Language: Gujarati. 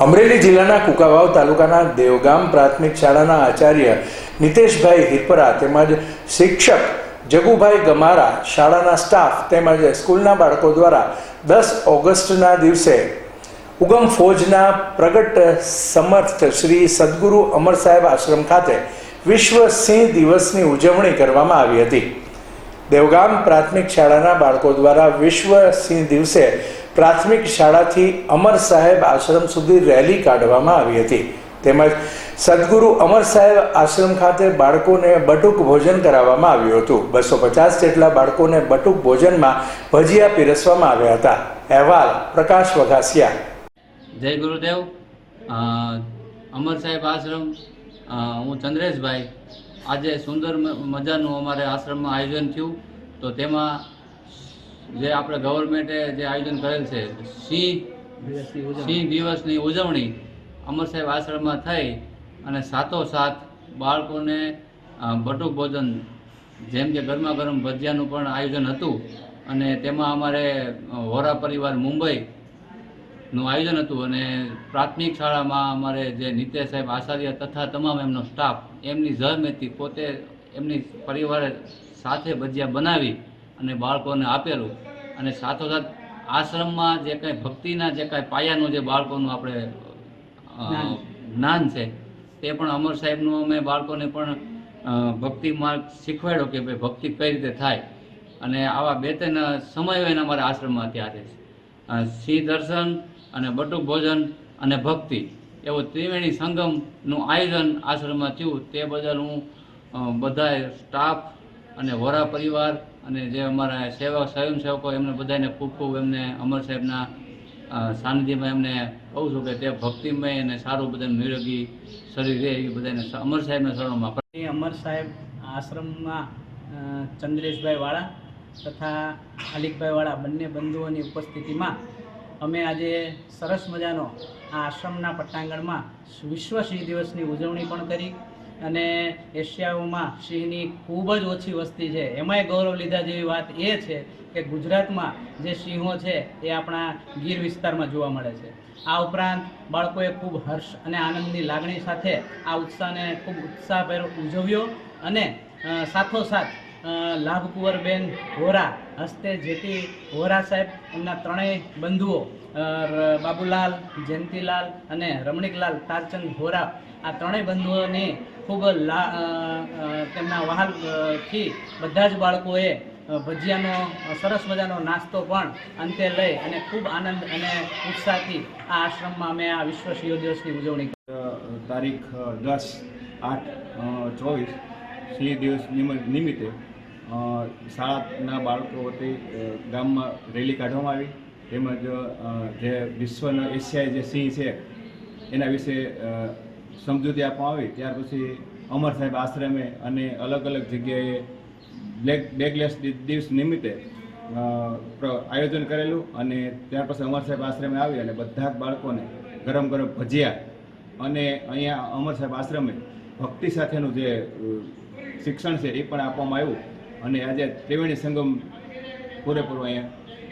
અમરેલી જિલ્લાના કુકાવાવ તાલુકાના દેવગામ પ્રાથમિક શાળાના આચાર્ય નિતેશભાઈ હિરપરા તેમજ શિક્ષક જગુભાઈ ગમારા શાળાના સ્ટાફ તેમજ સ્કૂલના બાળકો દ્વારા દસ ઓગસ્ટના દિવસે ઉગમ ફોજના પ્રગટ સમર્થ શ્રી સદગુરુ અમર સાહેબ આશ્રમ ખાતે વિશ્વ સિંહ દિવસની ઉજવણી કરવામાં આવી હતી. દેવગામ પ્રાથમિક શાળાના બાળકો દ્વારા વિશ્વ સિંહ દિવસે પ્રાથમિક શાળાથી અમર સાહેબ આશ્રમ સુધી રેલી કાઢવામાં આવી હતી. તેમજ સદગુરુ અમર સાહેબ આશ્રમ ખાતે બાળકોને બટુક ભોજન કરાવવામાં આવ્યું હતું. બસો પચાસ જેટલા બાળકોને બટુક ભોજનમાં ભજીયા પીરસવામાં આવ્યા હતા. અહેવાલ પ્રકાશ વઘાસિયા. જય ગુરુદેવ. અમર સાહેબ આશ્રમ હું ચંદ્રેશભાઈ. આજે સુંદર મજાનું અમારે આશ્રમમાં આયોજન થયું. તો તેમાં જે આપણે ગવર્મેન્ટે જે આયોજન કરેલ છે, સિંહ સિંહ દિવસની ઉજવણી અમર સાહેબ આશ્રમમાં થઈ અને સાથોસાથ બાળકોને બટુક ભોજન જેમ કે ગરમા ગરમ ભજીયાનું પણ આયોજન હતું અને તેમાં અમારે વોરા પરિવાર મુંબઈનું આયોજન હતું અને પ્રાથમિક શાળામાં અમારે જે નીતે સાહેબ આચાર્ય તથા તમામ એમનો સ્ટાફ એમની જહેમતથી પોતે એમની પરિવારે સાથે ભજીયા બનાવી અને બાળકોને આપેલું. અને સાથોસાથ આશ્રમમાં જે કાંઈ ભક્તિના જે કાંઈ પાયાનું જે બાળકોનું આપણે જ્ઞાન છે. તે પણ અમર સાહેબનું અમે બાળકોને પણ ભક્તિ માર્ગ શીખવાડ્યો કે ભાઈ ભક્તિ કઈ રીતે થાય. અને આવા બે ત્રણ સમયો એના મારા આશ્રમમાં ત્યારે સિંહ દર્શન અને બટુક ભોજન અને ભક્તિ એવો ત્રિવેણી સંગમનું આયોજન આશ્રમમાં થયું. તે બદલ હું બધા બધાય સ્ટાફ અને વોરા પરિવાર અને જે અમારા સેવક સ્વયંસેવકો એમને બધાને ખૂબ ખૂબ એમને અમર સાહેબના સાનિધ્યમાં એમને કહું છું કે તે ભક્તિમય અને સારું બધાને નિરોગી શરીર રહે એવી બધાને અમર સાહેબના શરણોમાં અમર સાહેબ આશ્રમમાં ચંદ્રેશભાઈ વાળા તથા અલિકભાઈ વાળા બંને બંધુઓની ઉપસ્થિતિમાં અમે આજે સરસ મજાનો આ આશ્રમના પટ્ટાંગણમાં વિશ્વ સિંહ દિવસની ઉજવણી પણ કરી. અને એશિયાઓમાં સિંહની ખૂબ જ ઓછી વસ્તી છે. એમાંય ગૌરવ લીધા જેવી વાત એ છે કે ગુજરાતમાં જે સિંહો છે એ આપણા ગીર વિસ્તારમાં જોવા મળે છે. આ ઉપરાંત બાળકોએ ખૂબ હર્ષ અને આનંદની લાગણી સાથે આ ઉત્સાહને ખૂબ ઉત્સાહભેર ઉજવ્યો અને સાથોસાથ લાભકુંવરબેન હોરા હસ્તે જેટી હોરા સાહેબ એમના ત્રણેય બંધુઓ બાબુલાલ, જયંતિલાલ અને રમણીકલાલ તારચંદ હોરા આ ત્રણેય બંધુઓની ખૂબ લા તેમના વહાલથી બધા જ બાળકોએ ભજીયાનો સરસ મજાનો નાસ્તો પણ અંતે લઈ અને ખૂબ આનંદ અને ઉત્સાહથી આ આશ્રમમાં અમે આ વિશ્વ શિયો દિવસની ઉજવણી. તારીખ દસ આઠ ચોવીસ સિંહ દિવસ નિમ- નિમિત્તે શાળાના બાળકો વતી ગામમાં રેલી કાઢવામાં આવી. તેમજ જે વિશ્વના એશિયાઈ જે સિંહ છે, એના વિશે સમજૂતી આપવામાં આવી. ત્યાર પછી અમર સાહેબ આશ્રમે અને અલગ અલગ જગ્યાએ બ્લેક બેગલેસ દિવસ નિમિત્તે આયોજન કરેલું અને ત્યાર પછી અમર સાહેબ આશ્રમે આવી અને બધા જ બાળકોને ગરમ ગરમ ભજીયા અને અહીંયા અમર સાહેબ આશ્રમે ભક્તિ સાથેનું જે શિક્ષણ છે એ પણ આપવામાં આવ્યું. અને આજે ત્રિવેણી સંગમ પૂરેપૂરો અહીંયા